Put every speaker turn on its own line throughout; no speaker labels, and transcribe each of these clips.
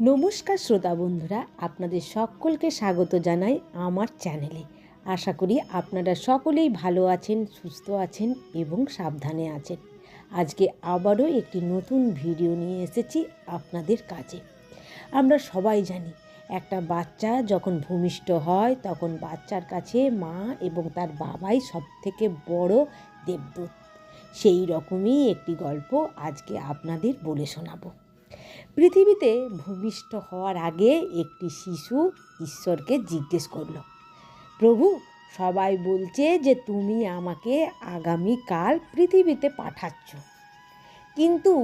নমস্কার শ্রোতা বন্ধুরা, আপনাদের সকলকে স্বাগত জানাই আমার চ্যানেলে। আশা করি আপনারা সকলেই ভালো আছেন, সুস্থ আছেন এবং সাবধানে আছেন। আজকে আবারও একটি নতুন ভিডিও নিয়ে এসেছি আপনাদের কাছে। আমরা সবাই জানি, একটা বাচ্চা যখন ভূমিষ্ঠ হয়, তখন বাচ্চার কাছে মা এবং তার বাবাই সবথেকে বড় দেবদূত। সেই রকমই একটি গল্প আজকে আপনাদের বলে শোনাবো। পৃথিবীতে ভূমিষ্ঠ হওয়ার আগে একটি শিশু ঈশ্বরকে জিজ্ঞেস করল, প্রভু, সবাই বলছে যে তুমি আমাকে আগামীকাল পৃথিবীতে পাঠাচ্ছ। কিন্তু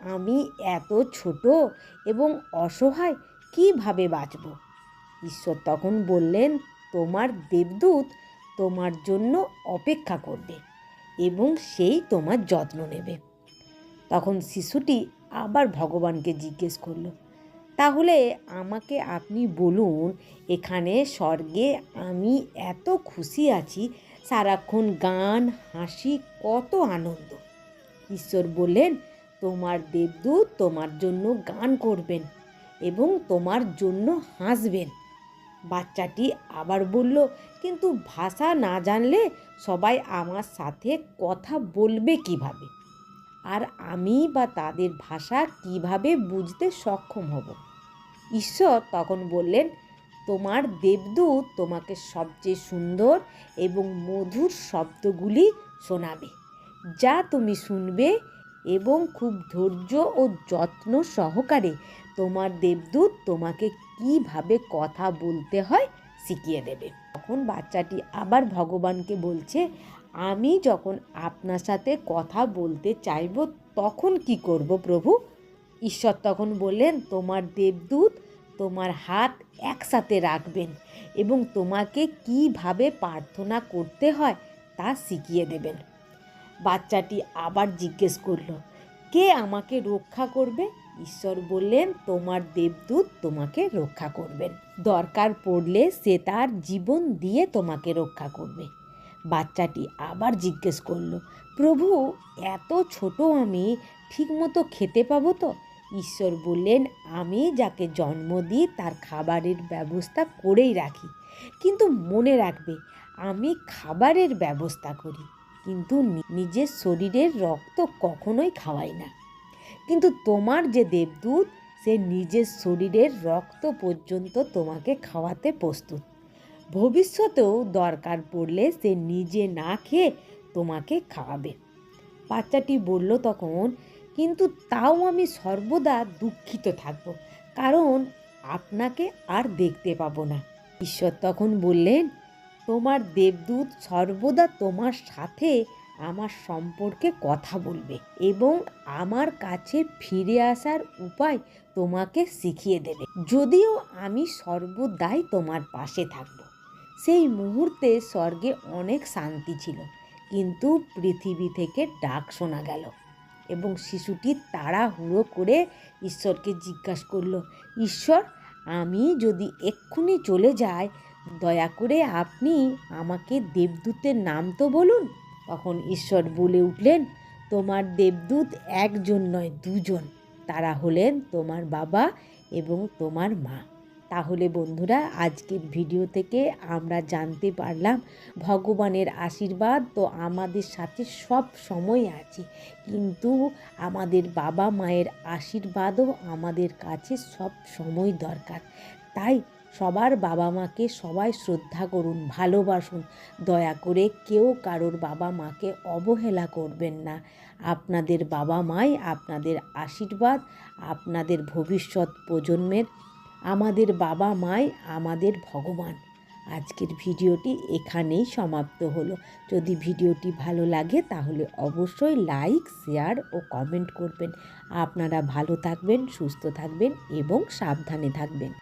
আমি এত ছোট এবং অসহায় কীভাবে বাঁচব? ঈশ্বর তখন বললেন, তোমার দেবদূত তোমার জন্য অপেক্ষা করবে এবং সেই তোমার যত্ন নেবে। তখন শিশুটি আবার ভগবানকে জিজ্ঞেস করল, তাহলে আমাকে আপনি বলুন, এখানে স্বর্গে আমি এত খুশি আছি, সারাক্ষণ গান, হাসি, কত আনন্দ। ঈশ্বর বললেন, তোমার দেবদূত তোমার জন্য গান করবেন এবং তোমার জন্য হাসবেন। বাচ্চাটি আবার বলল, কিন্তু ভাষা না জানলে সবাই আমার সাথে কথা বলবে কীভাবে? আর আমি বা তাদের ভাষা কীভাবে বুঝতে সক্ষম হব? ঈশ্বর তখন বললেন, তোমার দেবদূত তোমাকে সবচেয়ে সুন্দর এবং মধুর শব্দগুলি শোনাবে, যা তুমি শুনবে এবং খুব ধৈর্য ও যত্ন সহকারে তোমার দেবদূত তোমাকে কীভাবে কথা বলতে হয় শিখিয়ে দেবে। তখন বাচ্চাটি আবার ভগবানকে বলছে আমি যখন আপনার সাথে কথা বলতে চাইব, তখন কি করব প্রভু? ঈশ্বর তখন বললেন, তোমার দেবদূত তোমার হাত একসাথে রাখবেন এবং তোমাকে কীভাবে প্রার্থনা করতে হয় তা শিখিয়ে দেবেন। বাচ্চাটি আবার জিজ্ঞেস করল, কে আমাকে রক্ষা করবে? ঈশ্বর বললেন, তোমার দেবদূত তোমাকে রক্ষা করবেন। দরকার পড়লে সে তার জীবন দিয়ে তোমাকে রক্ষা করবে। বাচ্চাটি আবার জিজ্ঞেস করল, প্রভু, এত ছোট আমি ঠিকমতো খেতে পাবো তো? ঈশ্বর বললেন, আমি যাকে জন্ম দিই তার খাবারের ব্যবস্থা করেই রাখি। কিন্তু মনে রাখবে, আমি খাবারের ব্যবস্থা করি, কিন্তু নিজের শরীরের রক্ত কখনোই খাওয়াই না। কিন্তু তোমার যে দেবদূত, সে নিজের শরীরের রক্ত পর্যন্ত তোমাকে খাওয়াতে প্রস্তুত। ভবিষ্যতেও দরকার পড়লে সে নিজে না খেয়ে তোমাকে খাওয়াবে। বাচ্চাটি বলল তখন, কিন্তু তাও আমি সর্বদা দুঃখিত থাকব, কারণ আপনাকে আর দেখতে পাবো না। ঈশ্বর তখন বললেন, তোমার দেবদূত সর্বদা তোমার সাথে আমার সম্পর্কে কথা বলবে এবং আমার কাছে ফিরে আসার উপায় তোমাকে শিখিয়ে দেবে। যদিও আমি সর্বদাই তোমার পাশে থাকব। সেই মুহূর্তে স্বর্গে অনেক শান্তি ছিল, কিন্তু পৃথিবী থেকে ডাক শোনা গেল এবং শিশুটি তাড়াহুড়ো করে ঈশ্বরকে জিজ্ঞাসা করল, ঈশ্বর, আমি যদি এক্ষুনি চলে যাই, দয়া করে আপনি আমাকে দেবদূতের নাম তো বলুন। তখন ঈশ্বর বলে উঠলেন, তোমার দেবদূত একজন নয়, দুজন। তারা হলেন তোমার বাবা এবং তোমার মা। তাহলে বন্ধুরা, আজকের ভিডিও থেকে আমরা জানতে পারলাম, ভগবানের আশীর্বাদ তো আমাদের সাথে সব সময় আছে। কিন্তু আমাদের বাবা মায়ের আশীর্বাদও আমাদের কাছে সব সময় দরকার। তাই সবার বাবা মাকে সবাই শ্রদ্ধা করুন, ভালোবাসুন। দয়া করে কেউ কারোর বাবা মাকে অবহেলা করবেন না। আপনাদের বাবা মাই আপনাদের আশীর্বাদ, আপনাদের ভবিষ্যৎ প্রজন্মের আমাদের বাবা মাই আমাদের ভগবান। আজকের ভিডিওটি এখানেই সমাপ্ত হলো। যদি ভিডিওটি ভালো লাগে তাহলে অবশ্যই লাইক, শেয়ার ও কমেন্ট করবেন। আপনারা ভালো থাকবেন, সুস্থ থাকবেন এবং সাবধানে থাকবেন।